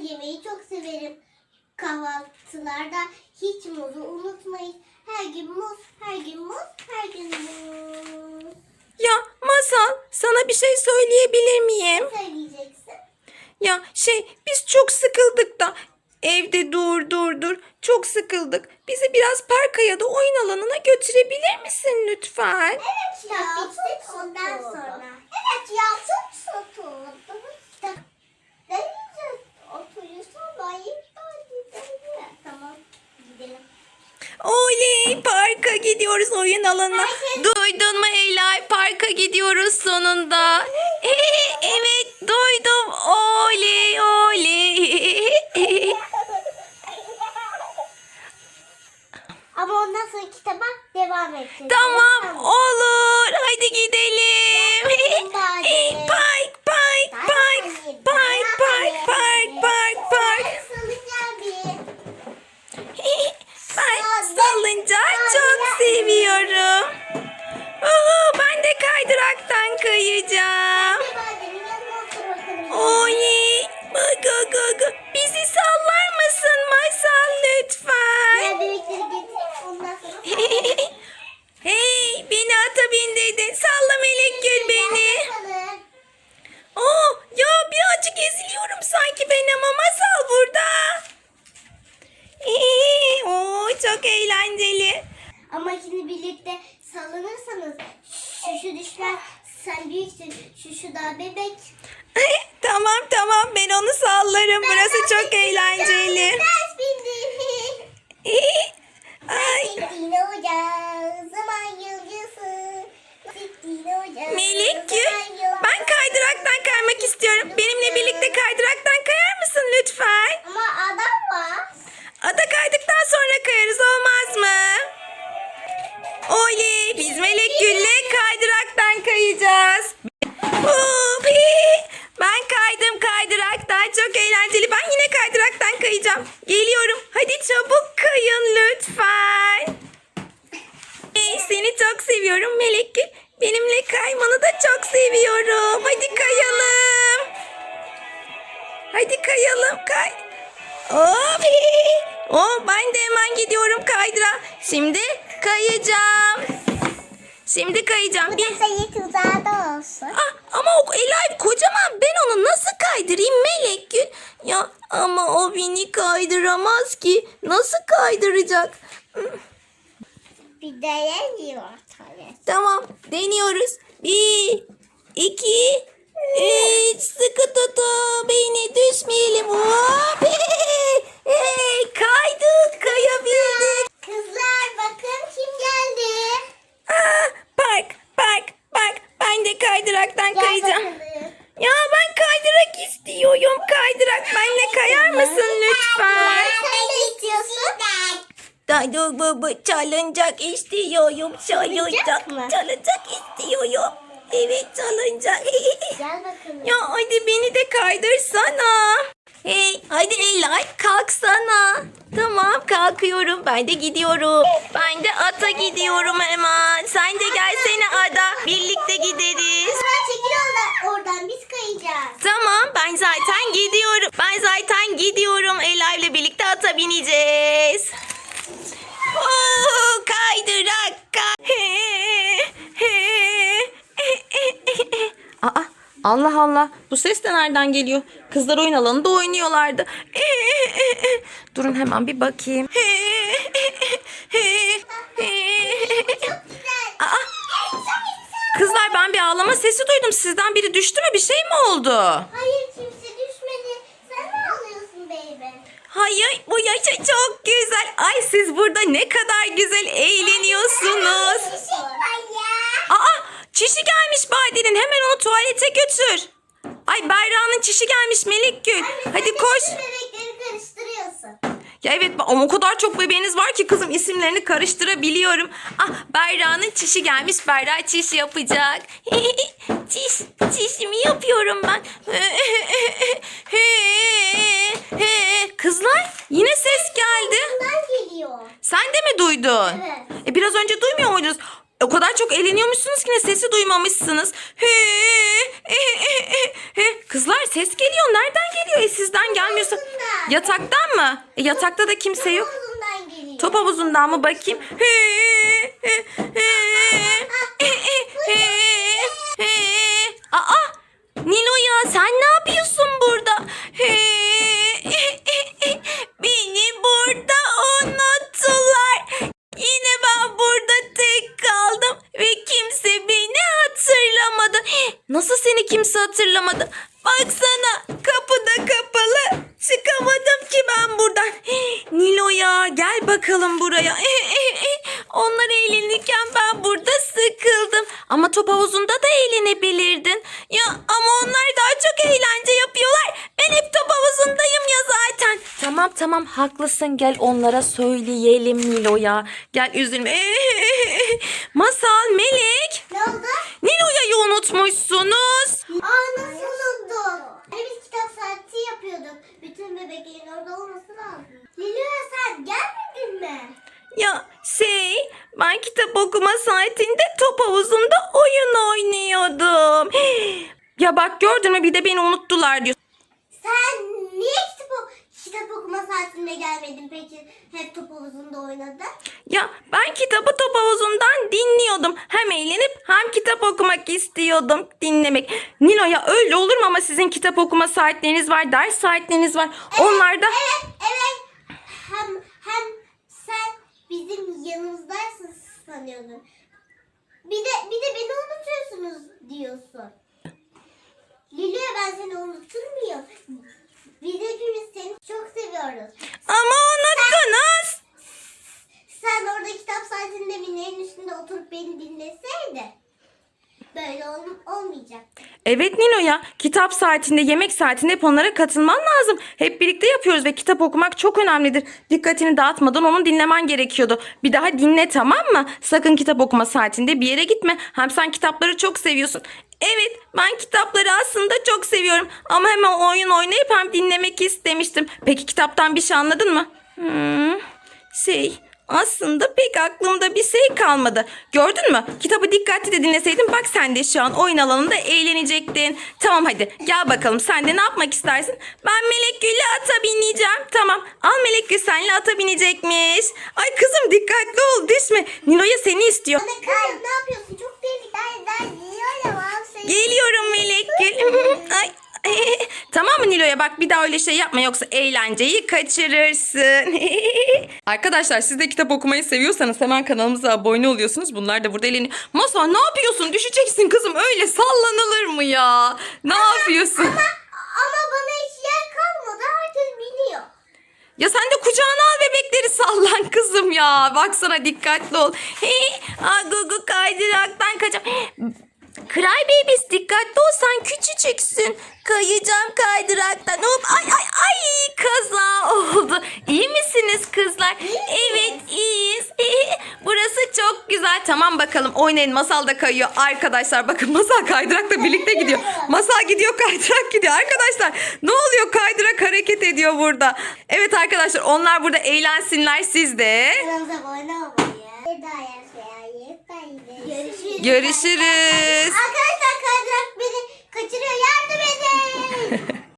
muz yemeyi çok severim. Kahvaltılarda hiç muzu unutmayız. Her gün muz, her gün muz, her gün muz. Ya Masal sana bir şey söyleyebilir miyim? Ne söyleyeceksin? Ya şey biz çok sıkıldık da evde dur dur dur çok sıkıldık. Bizi biraz parka ya da oyun alanına götürebilir misin lütfen? Evet ya. Ondan sonra. Evet ya çok soğuk. Kitap. Ne yiyeceğiz? Oturuyorsun bayıp Tamam gidelim. Oley parka gidiyoruz oyun alanına. Duydun mu Eylay parka gidiyoruz sonunda. Ee, evet duydum oley oley. Ama ondan sonra kitaba devam edeceğiz. tamam olur hey, beni ata bindirdin. Salla Melek Gül beni. Oo, ya birazcık eziliyorum sanki ben ama masal burada. Oo, çok eğlenceli. Ama şimdi birlikte sallanırsanız şu şu düşler sen büyüksün şu şu da bebek. tamam tamam ben onu sallarım. Burası çok eğlenceli. Ders bindim. Ay. Bittiğine ocak zaman yıldızı. Kayalım kay. Hop. Oh, ben de hemen gidiyorum kaydıra. Şimdi kayacağım. Şimdi kayacağım. Bir... sayı tuzağı da olsun. Ah, ama o Elay kocaman ben onu nasıl kaydırayım Melek Gül? Ya ama o beni kaydıramaz ki. Nasıl kaydıracak? Bir tabii. Tamam deniyoruz. Bir, iki, üç. Sıkı tutun beni düşmeyelim. Hop. Hey, hey, kaydık kayabildik. Kızlar bakın kim geldi. Aa, park park park. Ben de kaydıraktan Gel kayacağım. bakalım. Ya ben kaydırak istiyorum. Kaydırak benle kayar mısın lütfen? Sen ne istiyorsun? Çalınacak istiyorum. Çalınacak mı? Çalınacak istiyorum. Evet çalınacak. Gel bakalım. ya hadi beni de kaydırsana. Hey hadi Elay kalksana. Tamam kalkıyorum. Ben de gidiyorum. Ben de ata gidiyorum hemen. Sen de gelsene ada. Birlikte gideriz. Kızlar çekil oradan, oradan biz kayacağız. Tamam ben zaten gidiyorum. Ben zaten gidiyorum. Ela ile birlikte ata bineceğiz. Oo, kaydırak kay. Aa, Allah Allah. Bu ses de nereden geliyor? Kızlar oyun alanında oynuyorlardı. Durun hemen bir bakayım. Aa, kızlar ben bir ağlama sesi duydum. Sizden biri düştü mü? Bir şey mi oldu? Hayır kimse düşmedi. Sen mi ağlıyorsun baby? Hayır bu yaşa çok güzel. Ay siz burada ne kadar güzel eğleniyorsunuz. Aa çişi gelmiş Badi'nin hemen onu tuvalete götür. Ay Berra'nın çişi gelmiş Melek Gül. Hadi koş. Ya evet ama o kadar çok bebeğiniz var ki kızım isimlerini karıştırabiliyorum. Ah Berra'nın çişi gelmiş. Berra çiş yapacak. çiş, çişimi yapıyorum ben. Kızlar yine ses geldi. Bundan geliyor. Sen de mi duydun? Evet. E biraz önce duymuyor muydunuz? O kadar çok eğleniyormuşsunuz ki ne sesi duymamışsınız. Kızlar ses geliyor. Nereden geliyor? E sizden gelmiyorsa. havuzundan. Yataktan mı? E, yatakta da kimse yok. Havuzundan geliyor. Top havuzundan mı bakayım? Aa, Nilo ya sen ne yapıyorsun burada? Beni burada unuttular. Yine ben burada tek kaldım ve kimse beni hatırlamadı. Nasıl seni kimse hatırlamadı? Baksana kapı da kapalı. Çıkamadım ki ben buradan. Nilo ya gel bakalım buraya. Onlar eğlenirken ben burada sıkıldım. Ama top havuzunda da eğlenebilirdin. Ya ama onlar daha çok eğlence yapıyorlar. Ben hep top havuzundayım ya zaten. Tamam tamam haklısın gel onlara söyleyelim Nilo ya. Gel üzülme. Masal, Melek. Ne oldu? Unutmuşsunuz. Aa nasıl unuttum? Hani biz kitap saati yapıyorduk. Bütün bebeklerin orada olması lazım. Lilya sen gelmedin mi? Ya şey ben kitap okuma saatinde top havuzunda oyun oynuyordum. Ya bak gördün mü bir de beni unuttular diyor. Sen niye kitap, okuma saatinde gelmedin peki? Hep top havuzunda oynadın. Ya ben kitabı top havuzundan dinliyordum. Hem eğlenip hem kitap okumak istiyordum dinlemek. Nilo ya öyle olur mu ama sizin kitap okuma saatleriniz var, ders saatleriniz var. Onlar da Evet, evet. Hem, hem sen bizim yanımızdaysın sanıyordum. Bir de bir de beni unutuyorsunuz diyorsun. Lilya ben seni unutur muyum? Biz hepimiz seni çok seviyoruz. ama unuttunuz. Sen orada kitap saatinde minerin üstünde oturup beni dinleseydin böyle ol- olmayacaktı. Evet Nino ya kitap saatinde yemek saatinde hep onlara katılman lazım. Hep birlikte yapıyoruz ve kitap okumak çok önemlidir. Dikkatini dağıtmadan onu dinlemen gerekiyordu. Bir daha dinle tamam mı? Sakın kitap okuma saatinde bir yere gitme. Hem sen kitapları çok seviyorsun. Evet ben kitapları aslında çok seviyorum. Ama hemen oyun oynayıp hem dinlemek istemiştim. Peki kitaptan bir şey anladın mı? Hmm, şey aslında pek aklımda bir şey kalmadı. Gördün mü? Kitabı dikkatli de dinleseydin bak sen de şu an oyun alanında eğlenecektin. Tamam hadi gel bakalım sen de ne yapmak istersin? Ben Melek Gül'le ata bineceğim. Tamam al Melek Gül senle ata binecekmiş. Ay kızım dikkatli ol düşme. Nilo'ya seni istiyor. Anne kızım ne yapıyorsun? Çok tehlikeli. Geliyorum Melek Gül. Ay. tamam mı Nilo'ya bak bir daha öyle şey yapma yoksa eğlenceyi kaçırırsın. Arkadaşlar siz de kitap okumayı seviyorsanız hemen kanalımıza abone oluyorsunuz. Bunlar da burada eğleniyor. Masa ne yapıyorsun? Düşeceksin kızım öyle sallanılır mı ya? Ne yapıyorsun? Ama bana hiç yer kalmadı. Herkes biliyor. Ya sen de kucağına al bebekleri sallan kızım ya. Baksana dikkatli ol. Hey, agugu kaydıraktan kaçacağım. Cry Babies dikkatli ol sen küçücüksün. Kayacağım kaydıraktan. Hop ay ay ay kaza oldu. İyi misiniz kızlar? Evet iyiyiz. Burası çok güzel. Tamam bakalım oynayın. Masal da kayıyor. Arkadaşlar bakın Masal kaydırakla birlikte gidiyor. Masal gidiyor kaydırak gidiyor. Arkadaşlar ne oluyor? Kaydırak hareket ediyor burada. Evet arkadaşlar onlar burada eğlensinler siz de. Kanalımıza abone olmayı. Görüşürüz. Görüşürüz. Arkadaşlar kaydırak beni kaçırıyor. Yardım edin.